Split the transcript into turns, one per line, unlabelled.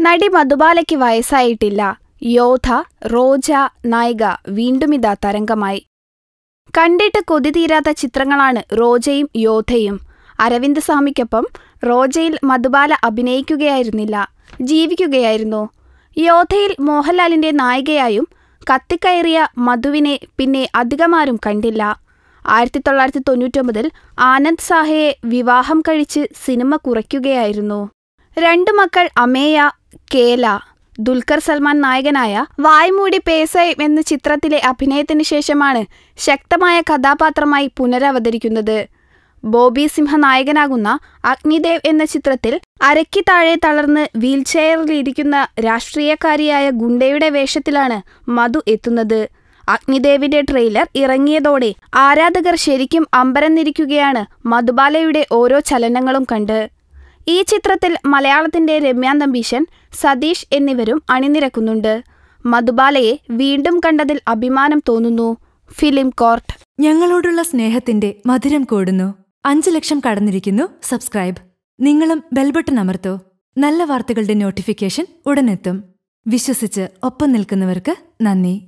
നടി മധുബാലയ്ക്ക് വയസ്സായിട്ടില്ല. യോധ റോജ നായിക വീണ്ടുമിതാ തരംഗമായി. കണ്ടിട്ട് കൊതി തീരാത്ത ചിത്രങ്ങളാണ് റോജയും യോധയും അരവിന്ദ് സ്വാമിക്കൊപ്പം റോജയിൽ മധുബാല അഭിനയിക്കുകയായിരുന്നില്ല. ജീവിക്കുകയായിരുന്നു. യോധയിൽ മോഹൻലാലിന്റെ നായികയായും കത്തിക്കയറിയ മധുവിനെ പിന്നെ അധികമാരും കണ്ടില്ല. ആയിരത്തി തൊള്ളായിരത്തി തൊണ്ണൂറ്റൊമ്പതിൽ ആനന്ദ് സാഹയെ വിവാഹം കഴിച്ച് സിനിമ കുറയ്ക്കുകയായിരുന്നു. രണ്ടു മക്കൾ അമേയ കേല ദുൽഖർ സൽമാൻ നായകനായ വായ്മൂടി പേസൈ എന്ന ചിത്രത്തിലെ അഭിനയത്തിന് ശേഷമാണ് ശക്തമായ കഥാപാത്രമായി പുനരവതരിക്കുന്നത്. ബോബി സിംഹ നായകനാകുന്ന അഗ്നിദേവ് എന്ന ചിത്രത്തിൽ അരയ്ക്ക് താഴെ തളർന്ന് വീൽചെയറിലിരിക്കുന്ന രാഷ്ട്രീയക്കാരിയായ ഗുണ്ടയുടെ വേഷത്തിലാണ് മധു എത്തുന്നത്. അഗ്നിദേവിന്റെ ട്രെയിലർ ഇറങ്ങിയതോടെ ആരാധകർ ശരിക്കും അമ്പരന്നിരിക്കുകയാണ് മധുബാലയുടെ ഓരോ ചലനങ്ങളും കണ്ട്. ഈ ചിത്രത്തിൽ മലയാളത്തിന്റെ രമ്യാ നമ്പീശൻ സതീഷ് എന്നിവരും അണിനിരക്കുന്നുണ്ട്. മധുബാലയെ വീണ്ടും കണ്ടതിൽ അഭിമാനം തോന്നുന്നു. Film court.
ഞങ്ങളോടുള്ള സ്നേഹത്തിന്റെ മധുരം കൂടുന്നു. അഞ്ചു ലക്ഷം കടന്നിരിക്കുന്നു. സബ്സ്ക്രൈബ്. നിങ്ങളും ബെൽബട്ടൺ അമർത്തോ. നല്ല വാർത്തകളുടെ നോട്ടിഫിക്കേഷൻ ഉടനെത്തും. വിശ്വസിച്ച് ഒപ്പം നിൽക്കുന്നവർക്ക് നന്ദി.